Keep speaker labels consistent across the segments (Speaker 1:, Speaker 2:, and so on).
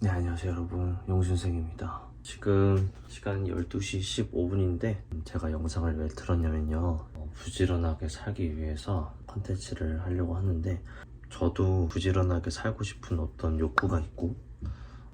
Speaker 1: 네 안녕하세요 여러분. 용준생입니다. 지금 시간은 12시 15분인데 제가 영상을 왜 틀었냐면요. 어, 부지런하게 살기 위해서 컨텐츠를 하려고 하는데 저도 부지런하게 살고 싶은 어떤 욕구가 있고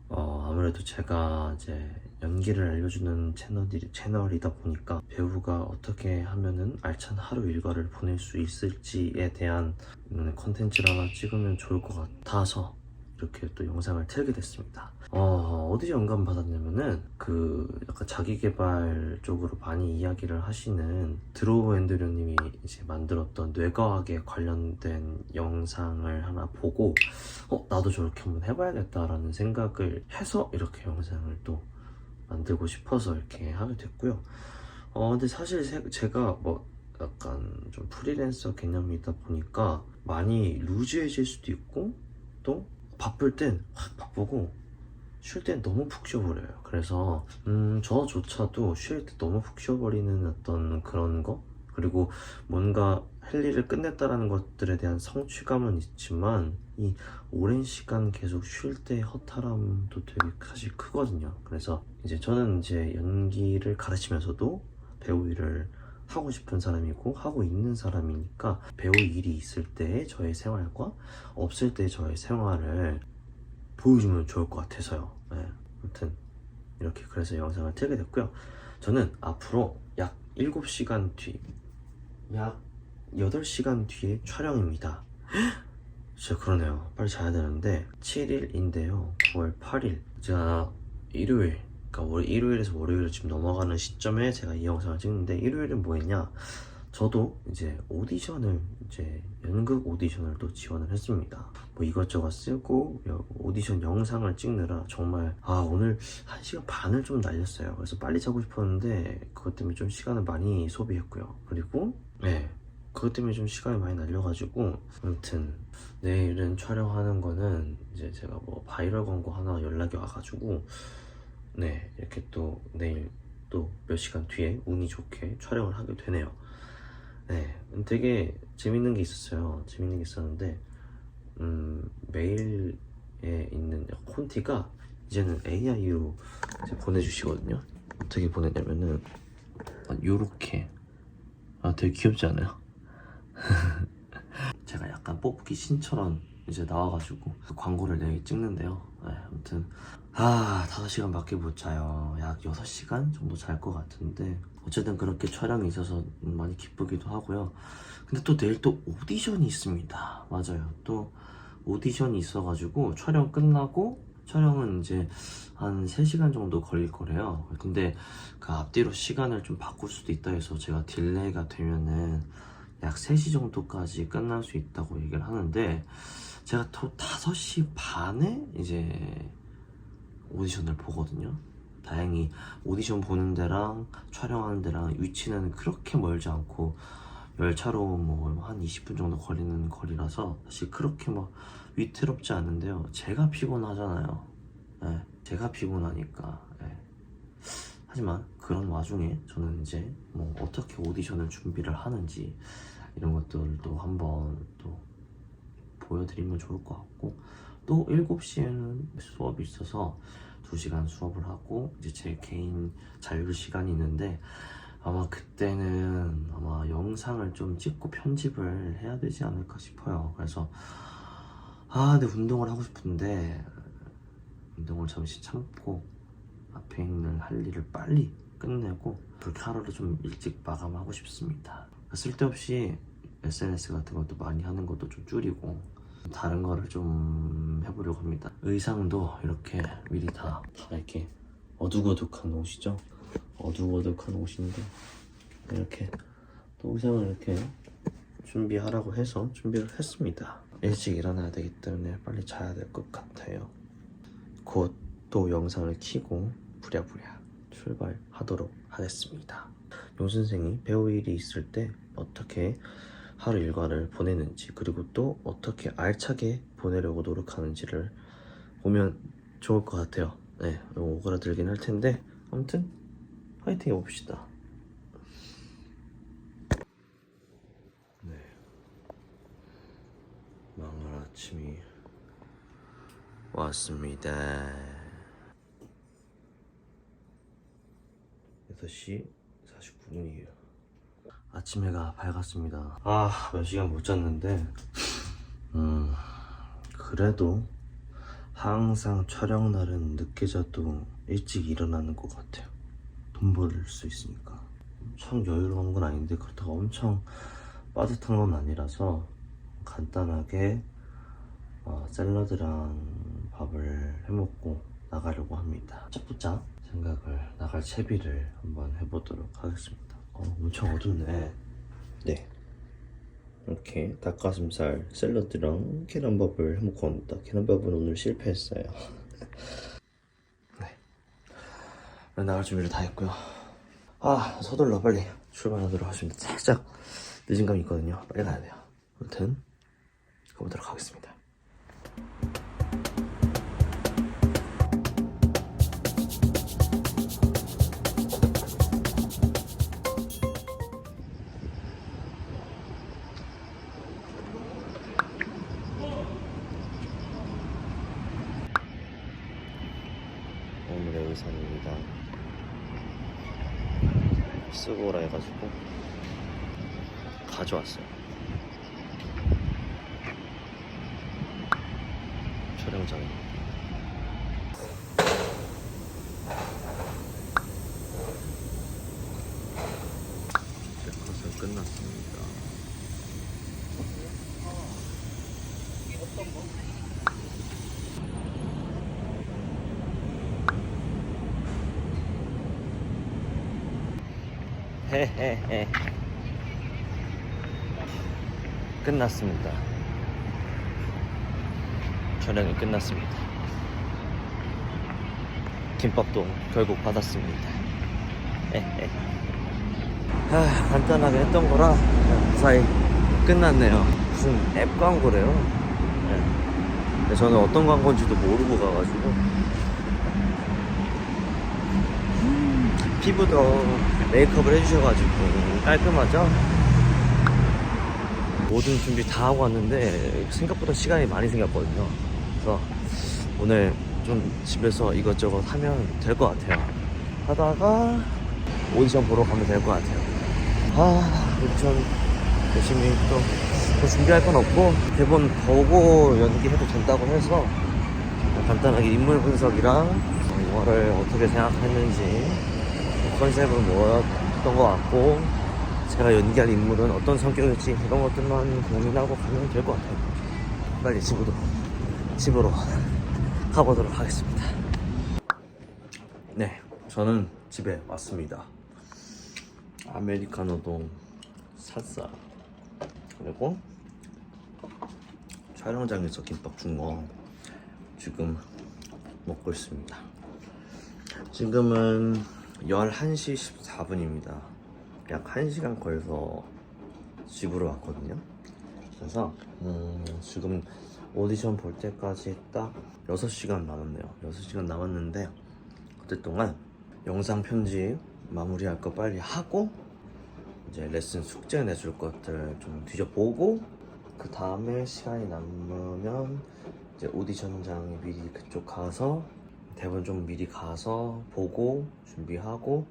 Speaker 1: 어, 아무래도 제가 이제 연기를 알려주는 채널이, 채널이다 보니까 배우가 어떻게 하면은 알찬 하루 일과를 보낼 수 있을지에 대한 음, 컨텐츠를 하나 찍으면 좋을 것 같아서 이렇게 또 영상을 틀게 됐습니다. 어, 어디서 영감 받았냐면은 그 약간 자기 개발 쪽으로 많이 이야기를 하시는 드로우 앤드류님이 이제 만들었던 뇌과학에 관련된 영상을 하나 보고 어 나도 저렇게 한번 해봐야겠다라는 생각을 해서 이렇게 영상을 또 만들고 싶어서 이렇게 하게 됐고요. 어 근데 사실 세- 제가 뭐 약간 좀 프리랜서 개념이다 보니까 많이 루즈해질 수도 있고 또 바쁠 땐 확 바쁘고 쉴 땐 너무 푹 쉬어버려요. 그래서 음 저조차도 쉴 때 너무 푹 쉬어버리는 어떤 그런 거 그리고 뭔가 할 일을 끝냈다라는 것들에 대한 성취감은 있지만 이 오랜 시간 계속 쉴 때 허탈함도 되게 사실 크거든요. 그래서 이제 저는 이제 연기를 가르치면서도 배우 일을 하고 싶은 사람이고 하고 있는 사람이니까 배우 일이 있을 때 저의 생활과 없을 때 저의 생활을 보여주면 좋을 것 같아서요. 네, 아무튼 이렇게 그래서 영상을 틀게 됐고요. 저는 앞으로 약 7시간 뒤, 약 8시간 뒤에 촬영입니다. 진짜 그러네요. 빨리 자야 되는데 7일인데요. 9월 8일. 제가 일요일, 그러니까 월 일요일에서 월요일 지금 넘어가는 시점에 제가 이 영상을 찍는데 일요일은 뭐 했냐? 저도 이제 오디션을 이제 연극 오디션을 또 지원을 했습니다. 뭐 이것저것 쓰고 여- 오디션 영상을 찍느라 정말 아 오늘 한 시간 반을 좀 날렸어요. 그래서 빨리 자고 싶었는데 그것 때문에 좀 시간을 많이 소비했고요. 그리고 네 그것 때문에 좀 시간이 많이 날려가지고 아무튼 내일은 촬영하는 거는 이제 제가 뭐 바이럴 광고 하나 연락이 와가지고 네 이렇게 또 내일 또 몇 시간 뒤에 운이 좋게 촬영을 하게 되네요. 네, 되게 재밌는 게 있었어요. 재밌는 게 있었는데, 음, 메일에 있는 콘티가 이제는 AI로 이제 보내주시거든요. 어떻게 보내냐면은, 아, 요렇게. 아, 되게 귀엽지 않아요? 제가 약간 뽑기 신처럼 이제 나와가지고 그 광고를 내일 찍는데요. 네, 아무튼 아 5시간 밖에 못 자요. 약 6시간 정도 잘 것 같은데 어쨌든 그렇게 촬영이 있어서 많이 기쁘기도 하고요. 근데 또 내일 또 오디션이 있습니다. 맞아요. 또 오디션이 있어가지고 촬영 끝나고 촬영은 이제 한 3시간 정도 걸릴 거래요. 근데 그 앞뒤로 시간을 좀 바꿀 수도 있다 해서 제가 딜레이가 되면은 약 3시 정도까지 끝날 수 있다고 얘기를 하는데 제가 또 5시 반에 이제 오디션을 보거든요. 다행히 오디션 보는 데랑 촬영하는 데랑 위치는 그렇게 멀지 않고 열차로 뭐 한 20분 정도 걸리는 거리라서 사실 그렇게 막 위태롭지 않은데요. 제가 피곤하잖아요. 예, 제가 피곤하니까. 예. 하지만 그런 와중에 저는 이제 뭐 어떻게 오디션을 준비를 하는지 이런 것들도 한번 또 보여드리면 좋을 것 같고 또 7시에는 수업이 있어서 2시간 수업을 하고 이제 제 개인 자유 시간이 있는데 아마 그때는 아마 영상을 좀 찍고 편집을 해야 되지 않을까 싶어요. 그래서 아, 근데 운동을 하고 싶은데 운동을 잠시 참고 앞에 있는 할 일을 빨리 끝내고 그렇게 하루를 좀 일찍 마감하고 싶습니다. 쓸데없이 SNS 같은 것도 많이 하는 것도 좀 줄이고 다른 거를 좀 해보려고 합니다. 의상도 이렇게 미리 다, 다 이렇게 어둑어둑한 옷이죠. 어둑어둑한 옷인데 이렇게 또 의상을 이렇게 준비하라고 해서 준비를 했습니다. 일찍 일어나야 되기 때문에 빨리 자야 될 것 같아요. 곧 또 영상을 켜고 부랴부랴 출발하도록 하겠습니다. 용 선생이 배우 일이 있을 때 어떻게 하루 일과를 보내는지 그리고 또 어떻게 알차게 보내려고 노력하는지를 보면 좋을 것 같아요. 네 오그라들긴 할 텐데 아무튼 화이팅 해봅시다. 네. 망할 아침이 왔습니다. 6시 49분이에요. 아침 해가 밝았습니다. 아, 몇 시간 못 잤는데, 음, 그래도 항상 촬영 날은 늦게 자도 일찍 일어나는 것 같아요. 돈 벌 수 있으니까. 엄청 여유로운 건 아닌데, 그렇다고 엄청 빠듯한 건 아니라서 간단하게 어, 샐러드랑 밥을 해먹고 나가려고 합니다. 짝부짝 생각을 나갈 채비를 한번 해보도록 하겠습니다. 어, 엄청 어둡네. 네. 이렇게 닭가슴살 샐러드랑 계란밥을 해먹고 옵니다. 계란밥은 오늘 실패했어요. 네. 나갈 준비를 다 했고요. 아 서둘러 빨리 출발하도록 하겠습니다. 살짝 늦은 감이 있거든요. 빨리 가야 돼요. 아무튼 가보도록 하겠습니다. 촬영장에. 리허설 끝났습니다. 헤헤헤. 끝났습니다. 촬영이 끝났습니다. 김밥도 결국 받았습니다. 에헤. 아, 간단하게 했던 거라 무사히 끝났네요. 무슨 앱 광고래요. 네. 저는 어떤 광고인지도 모르고 가가지고 음, 피부도 메이크업을 해주셔가지고 깔끔하죠? 모든 준비 다 하고 왔는데 생각보다 시간이 많이 생겼거든요. 그래서 오늘 좀 집에서 이것저것 하면 될 것 같아요. 하다가 오디션 보러 가면 될 것 같아요. 아, 오디션 열심히 또, 또 준비할 건 없고 대본 보고 연기해도 된다고 해서 간단하게 인물 분석이랑 영화를 어떻게 생각했는지 컨셉은 뭐였던 것 같고 제가 연기할 인물은 어떤 성격일지 이런 것들만 고민하고 가면 될 것 같아요. 빨리 집으로 집으로 가보도록 하겠습니다. 네, 저는 집에 왔습니다. 아메리카노도 샀어. 그리고 촬영장에서 김밥 준 거 지금 먹고 있습니다. 지금은 11시 14분입니다. 약 1시간 걸려서 집으로 왔거든요. 그래서 음, 지금 오디션 볼 때까지 딱 6시간 남았네요. 6시간 남았는데 그때 동안 영상 편집 마무리할 거 빨리 하고 이제 레슨 숙제 내줄 것들 좀 뒤져보고 그 다음에 시간이 남으면 이제 오디션장에 미리 그쪽 가서 대본 좀 미리 가서 보고 준비하고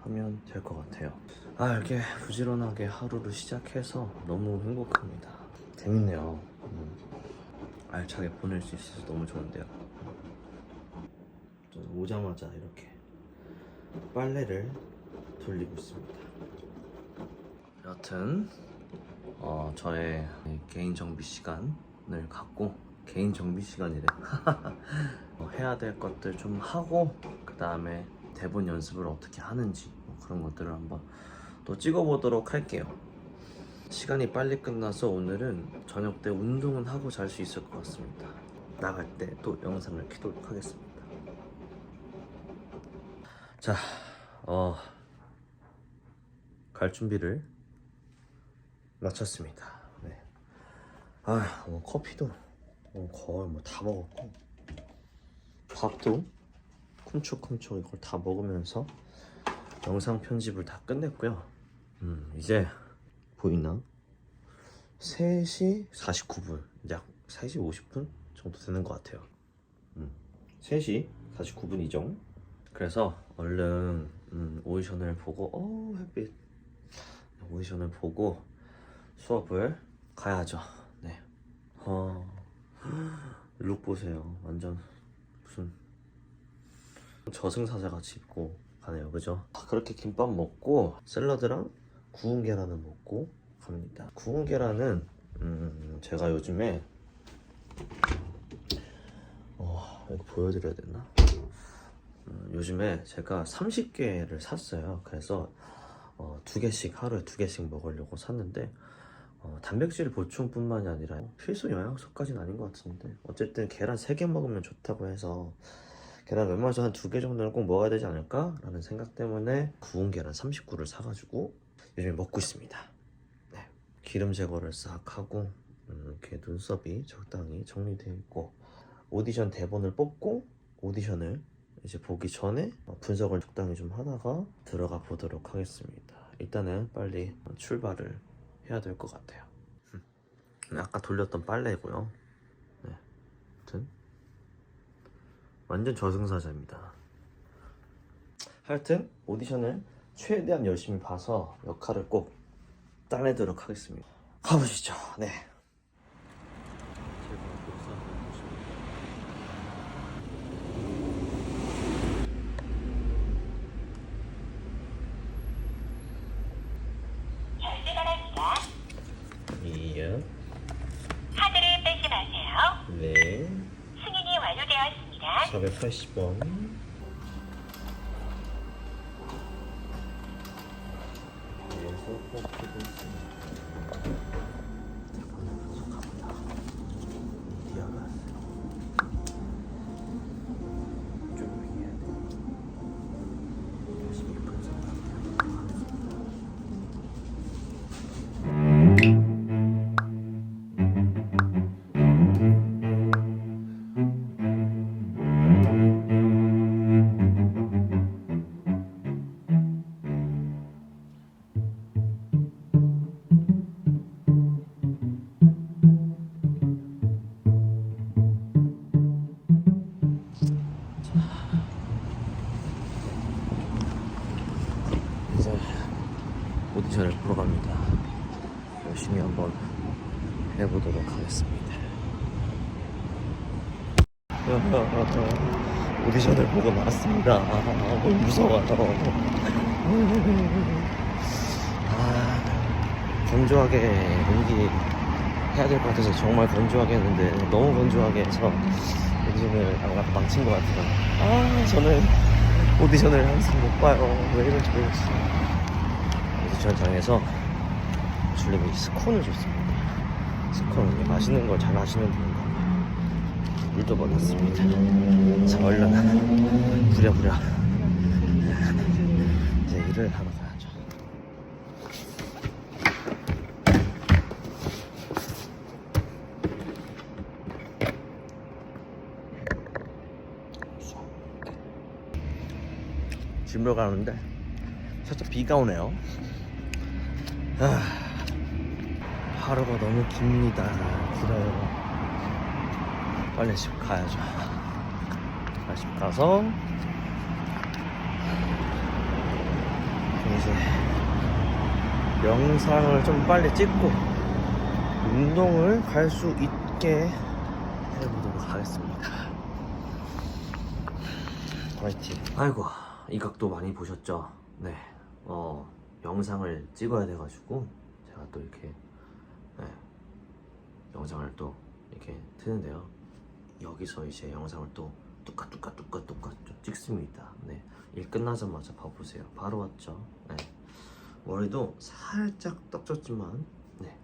Speaker 1: 하면 될 것 같아요. 아 이렇게 부지런하게 하루를 시작해서 너무 행복합니다. 재밌네요. 음, 알차게 보낼 수 있어서 너무 좋은데요. 좀 오자마자 이렇게 빨래를 돌리고 있습니다. 여튼 어, 저의 개인 정비 시간을 갖고 개인 정비 시간이래. 어, 해야 될 것들 좀 하고 그 다음에 대본 연습을 어떻게 하는지 뭐 그런 것들을 한번 또 찍어보도록 할게요. 시간이 빨리 끝나서 오늘은 저녁 때 운동은 하고 잘 수 있을 것 같습니다. 나갈 때 또 영상을 켜도록 하겠습니다. 자, 어, 갈 준비를 마쳤습니다. 네. 아, 뭐 커피도 어, 거의 뭐 다 먹었고 밥도 쿰축쿰축 이걸 다 먹으면서 영상 편집을 다 끝냈고요. 음, 이제 보이나? 3시 49분, 약 3시 50분 정도 되는 것 같아요. 음, 3시 49분이죠. 그래서 얼른 음, 오디션을 보고 어 햇빛 오디션을 보고 수업을 가야죠. 네. 어, 룩 보세요. 완전 무슨 저승사자 같이 입고 가네요. 그죠? 아, 그렇게 김밥 먹고 샐러드랑 구운 계란을 먹고 갑니다. 구운 계란은 음, 제가 요즘에 어, 이거 보여드려야 되나? 음, 요즘에 제가 30개를 샀어요. 그래서 어, 두 개씩 하루에 두 개씩 먹으려고 샀는데 어, 단백질 보충뿐만이 아니라 필수 영양소까지는 아닌 것 같은데 어쨌든 계란 3개 먹으면 좋다고 해서 계란 웬만해서 한 두 개 정도는 꼭 먹어야 되지 않을까? 라는 생각 때문에 구운 계란 39를 사가지고 요즘에 먹고 있습니다. 네. 기름 제거를 싹 하고 음, 이렇게 눈썹이 적당히 정리되어 있고 오디션 대본을 뽑고 오디션을 이제 보기 전에 어, 분석을 적당히 좀 하다가 들어가 보도록 하겠습니다. 일단은 빨리 출발을 해야 될 것 같아요. 음. 아까 돌렸던 빨래고요. 네, 아무튼 완전 저승사자입니다. 하여튼 오디션을 최대한 열심히 봐서 역할을 꼭 따내도록 하겠습니다. 가보시죠. 네.
Speaker 2: 바랍니다.
Speaker 1: 예.
Speaker 2: 카드를 빼지 마세요.
Speaker 1: 네.
Speaker 2: 승인이 완료되었습니다.
Speaker 1: 480 원. 이제 오디션을 보러 갑니다. 열심히 한번 해보도록 하겠습니다. 오디션을 보고 나왔습니다. 아, 무서워요. 아, 건조하게 연기 해야 될 것 같아서 정말 건조하게 했는데 너무 건조하게 해서 엔진을 아까 망친 것 같아요. 아, 저는 오디션을 항상 못 봐요. 왜 이런지 모르겠어요. 오디션장에서 줄님이 스콘을 줬습니다. 스콘 맛있는 걸잘 아시는 분인가 봐요. 물도 받았습니다. 자, 얼른 부랴부랴 이제 일을 하러 가야죠. 집으로 가는데 살짝 비가 오네요. 아, 하루가 너무 깁니다. 길어요. 빨리 집 가야죠. 빨리 집 가서 이제 영상을 좀 빨리 찍고 운동을 갈 수 있게 해보도록 하겠습니다. 화이팅. 아이고, 이 각도 많이 보셨죠? 네. 어, 영상을 찍어야 돼가지고, 제가 또 이렇게, 네. 영상을 또 이렇게 트는데요. 여기서 이제 영상을 또 뚜까 뚜까 뚜까 뚜까 좀 찍습니다. 네. 일 끝나자마자 봐보세요. 바로 왔죠? 네. 머리도 살짝 떡졌지만, 네.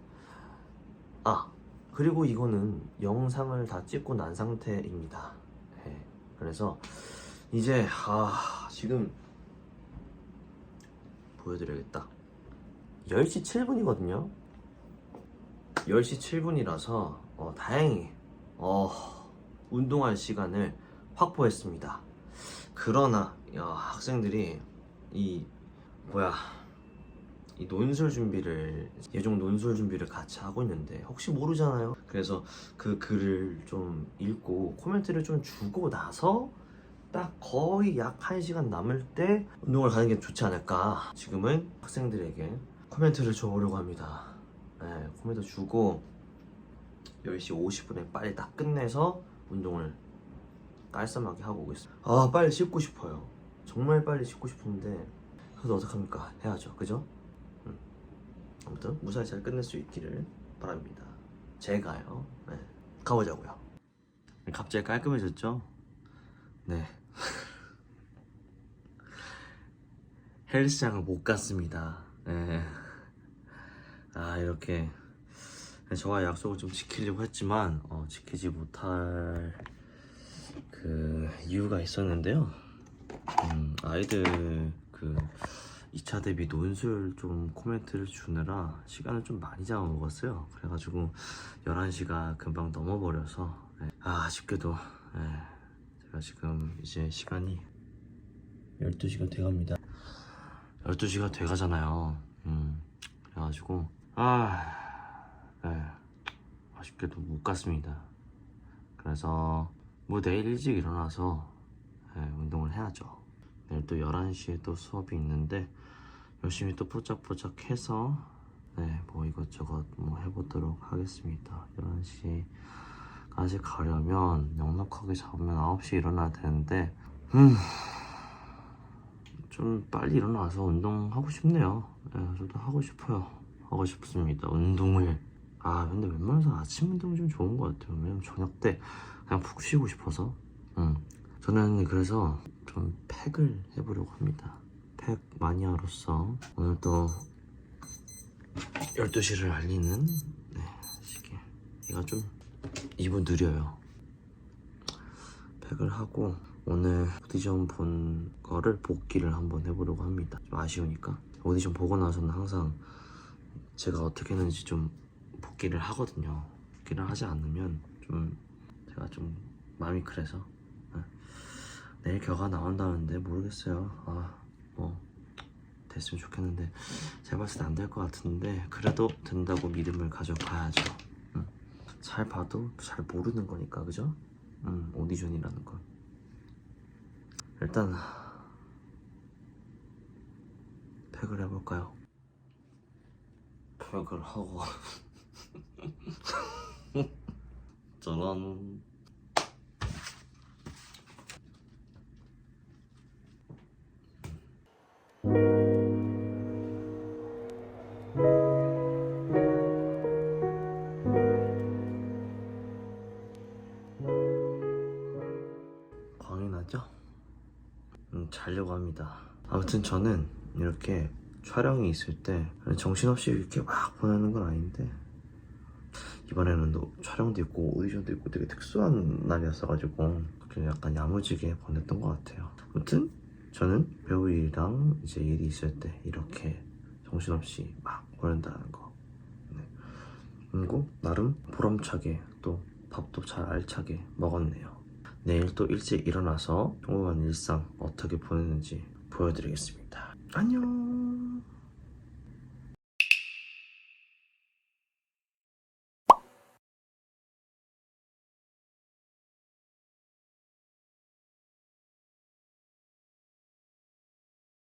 Speaker 1: 아, 그리고 이거는 영상을 다 찍고 난 상태입니다. 네. 그래서, 이제 아 지금 보여드려야겠다. 10시 7분이거든요. 10시 7분이라서 어, 다행히 어, 운동할 시간을 확보했습니다. 그러나 야, 학생들이 이 뭐야 이 논술 준비를 예종 논술 준비를 같이 하고 있는데 혹시 모르잖아요. 그래서 그 글을 좀 읽고 코멘트를 좀 주고 나서 딱 거의 약 1시간 남을 때 운동을 가는 게 좋지 않을까. 지금은 학생들에게 코멘트를 줘보려고 합니다. 네, 코멘트 주고 10시 50분에 빨리 딱 끝내서 운동을 깔쌈하게 하고 오겠습니다. 아 빨리 씻고 싶어요. 정말 빨리 씻고 싶은데 그래도 어떡합니까? 해야죠. 그죠? 음. 아무튼 무사히 잘 끝낼 수 있기를 바랍니다. 제가요? 네. 가보자고요. 갑자기 깔끔해졌죠? 네 헬스장을 못 갔습니다 네. 아 이렇게 저와 약속을 좀 지키려고 했지만 어, 지키지 못할 그 이유가 있었는데요. 음, 아이들 그 2차 대비 논술 좀 코멘트를 주느라 시간을 좀 많이 잡아먹었어요. 그래가지고 11시가 금방 넘어버려서 네. 아, 아쉽게도 네. 제가 지금 이제 시간이 12시가 돼갑니다. 12시가 돼가잖아요. 음, 그래가지고 아... 네, 아쉽게도 못 갔습니다. 그래서 뭐 내일 일찍 일어나서 네, 운동을 해야죠. 내일 또 11시에 또 수업이 있는데 열심히 또 포짝포짝 해서 네, 뭐 이것저것 뭐 해보도록 하겠습니다. 11시 까지 가려면 넉넉하게 잡으면 9시에 일어나야 되는데 음, 좀 빨리 일어나서 운동하고 싶네요. 네, 저도 하고 싶어요. 하고 싶습니다. 운동을 아 근데 웬만해서 아침 운동 좀 좋은 것 같아요 왜냐면 저녁 때 그냥 푹 쉬고 싶어서 음. 저는 그래서 좀 팩을 해보려고 합니다 팩 마니아로서 오늘 또 12시를 알리는 네, 시계 얘가 좀 입은 느려요 팩을 하고 오늘 오디션 본 거를 복기를 한번 해보려고 합니다 좀 아쉬우니까 오디션 보고 나서는 항상 제가 어떻게 했는지 좀 복귀를 하거든요. 복귀를 하지 않으면 좀 제가 좀 마음이 그래서 네. 내일 결과 나온다는데 모르겠어요. 아뭐 됐으면 좋겠는데 제가 봤을 때 안 될 것 같은데 그래도 된다고 믿음을 가져봐야죠. 음. 잘 봐도 잘 모르는 거니까 그죠? 음, 오디션이라는 건 일단 팩을 해볼까요? 팩을 하고 짜란 저는 이렇게 촬영이 있을 때 정신없이 이렇게 막 보내는 건 아닌데 이번에는 또 촬영도 있고 오디션도 있고 되게 특수한 날이었어가지고 그냥 약간 야무지게 보냈던 것 같아요. 아무튼 저는 배우 일이랑 이제 일이 있을 때 이렇게 정신없이 막 보낸다는 거. 네. 그리고 나름 보람차게 또 밥도 잘 알차게 먹었네요. 내일 또 일찍 일어나서 평범한 일상 어떻게 보내는지 보여드리겠습니다. 안녕